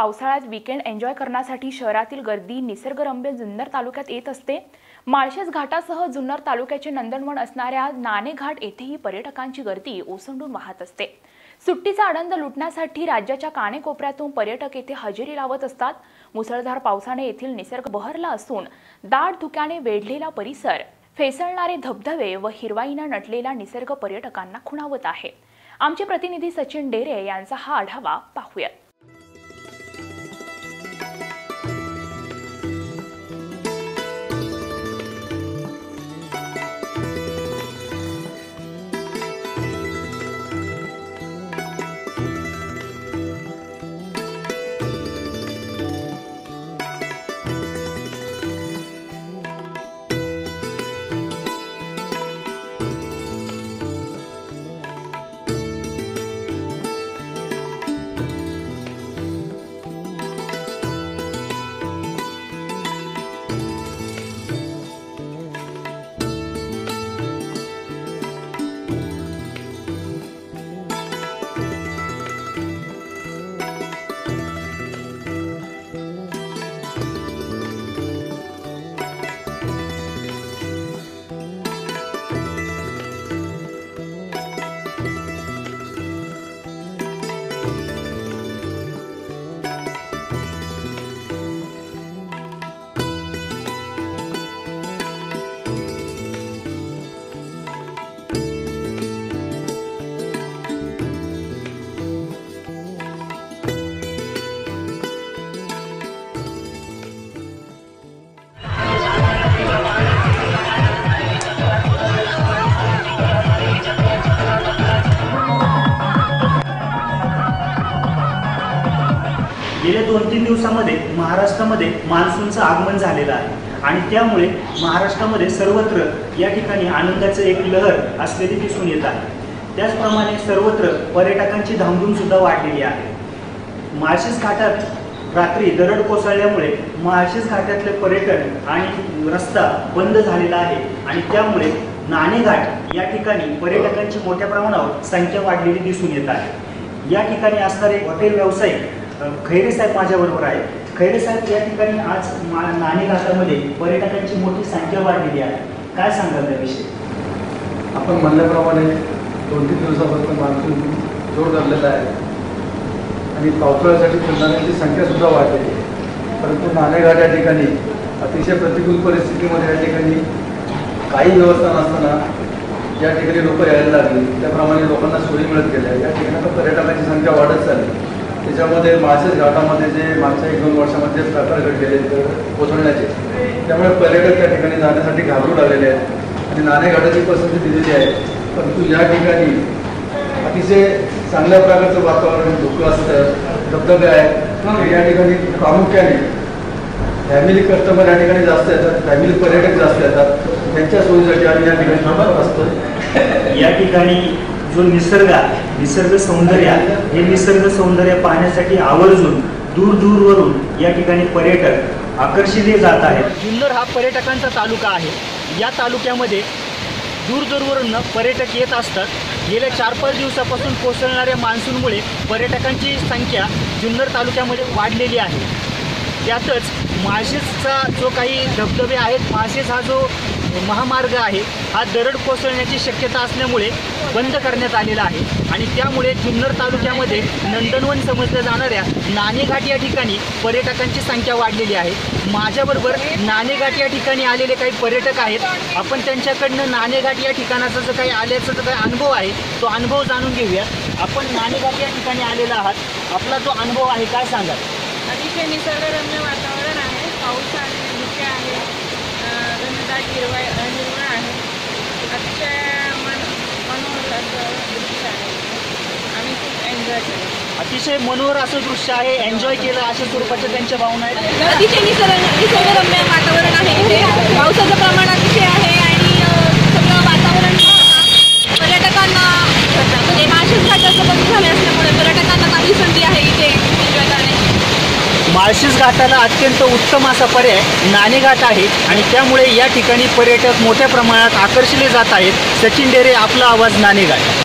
पावसाळ्यात weekend enjoy करण्यासाठी शहरातील गर्दी निसर्गरम्य जुन्नर तालुक्यात येत असते. माळशेज घाटासह जुन्नर तालुक्याचे नंदनवन असणाऱ्या नाणेघाट येथेही पर्यटकांची गर्दी ओसंडून वाहत असते. सुट्टीचा आनंद लुटण्यासाठी राज्याच्या कानेकोपऱ्यातून पर्यटक येथे हजेरी लावत असतात. मुसळधार पावसाने येथील निसर्ग बहरला असून दाट धुक्याने वेढलेला परिसर फेसळणारे धबधबे व हिरवाईनं नटलेला निसर्ग पर्यटकांना खुणावत आहे. आमचे प्रतिनिधी सचिन डेरे यांचा हा आढावा पाहूयात. गेल्या दोन तीन दिवसामध्ये महाराष्ट्रामध्ये मान्सूनचं आगमन झालेलं आहे. आणि त्यामुळे महाराष्ट्रामध्ये सर्वत्र या ठिकाणी आनंदाचं एक लहर असलेली दिसून येत आहे. त्याचप्रमाणे सर्वत्र पर्यटकांची धामधूम सुद्धा वाढलेली आहे. माळशेज घाटात रात्री दरड कोसळल्यामुळे माळशेज घाटातले पर्यटन आणि रस्ता बंद झालेला आहे. आणि त्यामुळे नाणेघाट या ठिकाणी पर्यटकांची मोठ्या प्रमाणावर संख्या वाढलेली दिसून येत आहे. या ठिकाणी असणारे हॉटेल व्यावसायिक खैरे साहेब माझ्याबरोबर आहे खैरे साहेब या ठिकाणी आज नाणे घाटामध्ये पर्यटकांची मोठी संख्या वाढलेली आहे. काय सांगाल त्याविषयी आपण म्हणल्याप्रमाणे दोन तीन दिवसापासून मान्सून जोर धरलेला आहे. आणि पावसाळ्यासाठी फिरणाऱ्यांची संख्यासुद्धा वाढलेली आहे. परंतु नाणेघाट या ठिकाणी अतिशय प्रतिकूल परिस्थितीमध्ये या ठिकाणी काही व्यवस्था नसताना या ठिकाणी लोक यायला लागली. त्याप्रमाणे लोकांना सोयी मिळत गेल्या. या ठिकाणी पर्यटकांची संख्या वाढत त्याच्यामध्ये माळशेज घाटामध्ये जे मागच्या एक दोन वर्षामध्ये प्रकार घडलेले कोसळण्याचे. त्यामुळे पर्यटक त्या ठिकाणी जाण्यासाठी घाबरू लागलेले आहेत. आणि नाणेघाटाची पसंती दिलेली आहे. परंतु या ठिकाणी अतिशय चांगल्या प्रकारचं वातावरण धुकं असतं धबधबे आहेत. या ठिकाणी प्रामुख्याने फॅमिली कस्टमर या ठिकाणी जास्त येतात फॅमिली पर्यटक जास्त येतात. त्यांच्या सोयीसाठी आम्ही या ठिकाणी असतो. या ठिकाणी जो निसर्ग आहे निसर्ग सौंदर्य आहे, हे निसर्ग सौंदर्य पाहण्यासाठी आवर्जून दूर दूरवरून या ठिकाणी पर्यटक आकर्षिले जात आहेत. जुन्नर हा पर्यटकांचा तालुका आहे. या तालुक्यामध्ये दूरदूरवरून पर्यटक येत असतात. गेल्या चार पाच दिवसापासून कोसळणाऱ्या मान्सूनमुळे पर्यटकांची संख्या जुन्नर तालुक्यामध्ये वाढलेली आहे. त्यातच माळशेजचा जो काही धबधबे आहेत माळशेज हा जो म्हणजे महामार्ग आहे. हा दरड कोसळण्याची शक्यता असल्यामुळे बंद करण्यात आलेला आहे. आणि त्यामुळे जुन्नर तालुक्यामध्ये नंदनवन समजल्या जाणाऱ्या नाणेघाट या ठिकाणी पर्यटकांची संख्या वाढलेली आहे. माझ्याबरोबर नाणेघाट या ठिकाणी आलेले काही पर्यटक आहेत. आपण त्यांच्याकडनं नाणेघाट या ठिकाणाचा जो काही आल्याचा जो काही अनुभव आहे तो अनुभव जाणून घेऊया. आपण नाणेघाट या ठिकाणी आलेला आहात. आपला जो अनुभव आहे काय सांगाल? अतिशय निसर्गरम्य वातावरण आहे. पाऊस आहे अं, घनदाट हिरवा हिरवळ आहे अतिशय मन मनोहर असं दृश्य आहे आम्ही खूप एन्जॉय केलं अतिशय मनोहर असं दृश्य आहे. एन्जॉय केलं अशा स्वरूपाच्या त्यांच्या भावना आहेत. अतिशय निसर्ग निसर्गरम्य वातावरण आहे इथे. पावसाचं प्रमाण अतिशय आहे आणि सगळं वातावरण पर्यटकांना म्हणजे माळशेज घाटाचं बंद झाले असल्यामुळे पर्यटकांना काही संधी आहे इथे एन्जॉय करण्याची. माळशेज घाटाला अत्यंत उत्तम असा पर्याय नाणेघाट आहे आणि त्यामुळे या ठिकाणी पर्यटक मोठ्या प्रमाणात आकर्षिले जात आहेत. सचिन डेरे आपला आवाज नाणेघाट